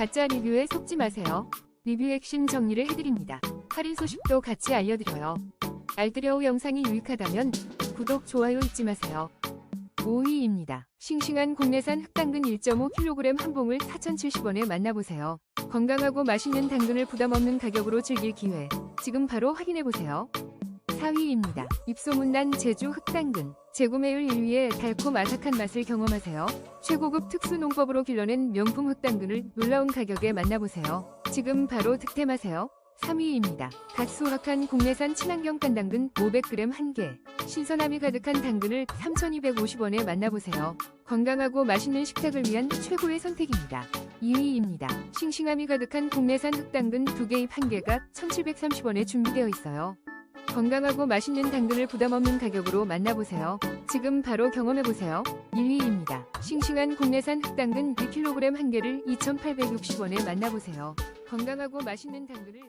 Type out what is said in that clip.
가짜 리뷰에 속지 마세요. 리뷰 핵심 정리를 해드립니다. 할인 소식도 같이 알려드려요. 알뜰여우 영상이 유익하다면 구독, 좋아요 잊지 마세요. 5위입니다. 싱싱한 국내산 흑당근 1.5kg 한 봉을 4,070원에 만나보세요. 건강하고 맛있는 당근을 부담 없는 가격으로 즐길 기회. 지금 바로 확인해보세요. 4위입니다. 입소문난 제주 흑당근. 재구매율 1위의 달콤 아삭한 맛을 경험하세요. 최고급 특수 농법으로 길러낸 명품 흑당근을 놀라운 가격에 만나보세요. 지금 바로 득템하세요. 3위입니다. 갓 수확한 국내산 친환경 깐당근 500g 1개. 신선함이 가득한 당근을 3,250원에 만나보세요. 건강하고 맛있는 식탁을 위한 최고의 선택입니다. 2위입니다. 싱싱함이 가득한 국내산 흑당근 2개 입 1개가 1,730원에 준비되어 있어요. 건강하고 맛있는 당근을 부담 없는 가격으로 만나보세요. 지금 바로 경험해보세요. 1위입니다. 싱싱한 국내산 흑당근 2kg 1개를 2,860원에 만나보세요. 건강하고 맛있는 당근을